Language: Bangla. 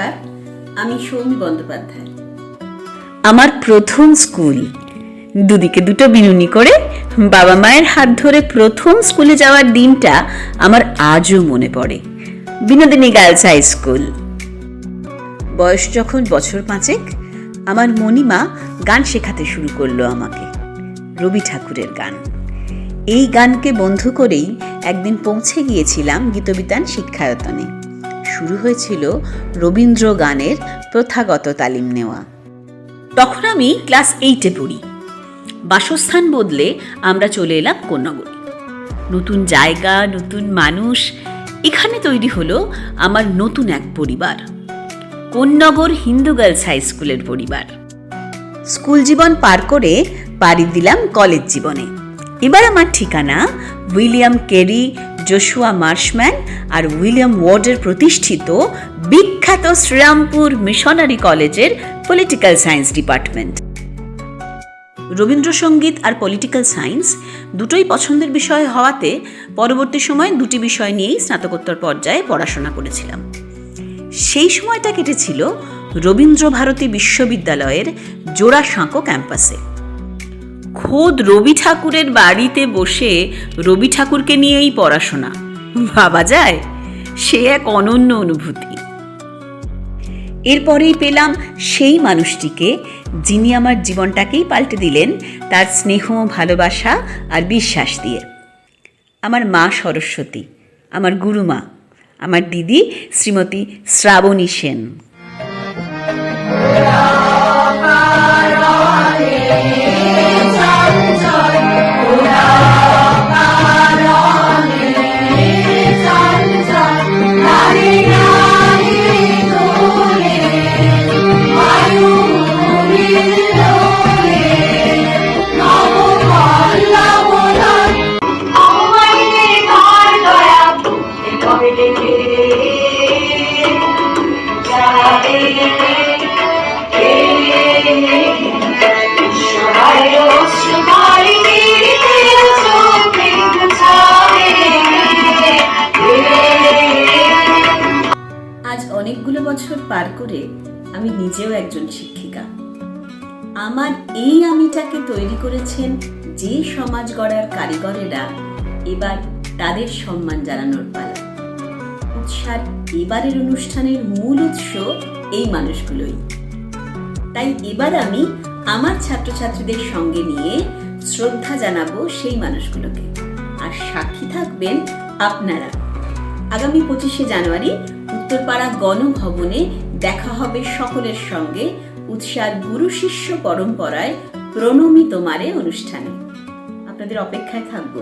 নমস্কার, আমি সৌমি বন্দ্যোপাধ্যায়। আমার প্রথম স্কুল। দুদিকে দুটো বিনুনি করে বাবা মায়ের হাত ধরে প্রথম স্কুলে যাওয়ার দিনটা আমার আজও মনে পড়ে। Binodini girls high school. বয়স যখন বছর পাঁচেক, আমার মণিমা গান শেখাতে শুরু করল আমাকে, রবি ঠাকুরের গান। এই গানকে বন্ধ করেই একদিন পৌঁছে গিয়েছিলাম গীতবিতান শিক্ষায়তনে। শুরু হয়েছিল রবীন্দ্র গানের প্রথাগত তালিম নেওয়া। তখন আমি ক্লাস এইটে পড়ি। বাসস্থান বদলে আমরা চলে এলাম কোন্নগরে নতুন জায়গা, নতুন মানুষ, এখানে তৈরি হলো আমার নতুন এক পরিবার। কোন্নগর হিন্দু গার্লস হাই স্কুলের পরিবার। স্কুল জীবন পার করে পাড়ি দিলাম কলেজ জীবনে। এবার আমার ঠিকানা উইলিয়াম কেরি জোশুয়া মার্শম্যান আর উইলিয়াম ওয়ার্ডের প্রতিষ্ঠিত বিখ্যাত শ্রীরামপুর মিশনারি কলেজের পলিটিক্যাল সায়েন্স ডিপার্টমেন্ট রবীন্দ্রসঙ্গীত আর পলিটিক্যাল সায়েন্স দুটোই পছন্দের বিষয় হওয়াতে পরবর্তী সময় দুটি বিষয় নিয়েই স্নাতকোত্তর পর্যায়ে পড়াশোনা করেছিলাম। সেই সময়টা কেটেছিল রবীন্দ্র ভারতী বিশ্ববিদ্যালয়ের জোড়াসাঁকো ক্যাম্পাসে। খোদ রবি ঠাকুরের বাড়িতে বসে রবি ঠাকুরকে নিয়েই পড়াশোনা। ভাবা যায়, সে এক অনন্য অনুভূতি। এরপরেই পেলাম সেই মানুষটিকে যিনি আমার জীবনটাকেই পাল্টে দিলেন তার স্নেহ, ভালোবাসা আর বিশ্বাস দিয়ে। আমার মা সরস্বতী, আমার গুরুমা, আমার দিদি শ্রীমতী শ্রাবণী সেন। অনেকগুলো বছর পার করে আমি নিজেও একজন শিক্ষিকা। আমার এই আমিটাকে তৈরি করেছেন যে সমাজ গড়ার কারিগরেরা এবার তাদের সম্মান জানানোর পালা। উৎসার এবারের অনুষ্ঠানের মূল উৎস এই মানুষগুলোই। তাই এবার আমি আমার ছাত্রছাত্রীদের সঙ্গে নিয়ে শ্রদ্ধা জানাব সেই মানুষগুলোকে। আর সাক্ষী থাকবেন আপনারা। আগামী পঁচিশে জানুয়ারি উত্তরপাড়া গণভবনে দেখা হবে সকলের সঙ্গে উৎসার গুরু শিষ্য পরম্পরায় প্রণমী তোমারে অনুষ্ঠানে। আপনাদের অপেক্ষায় থাকব।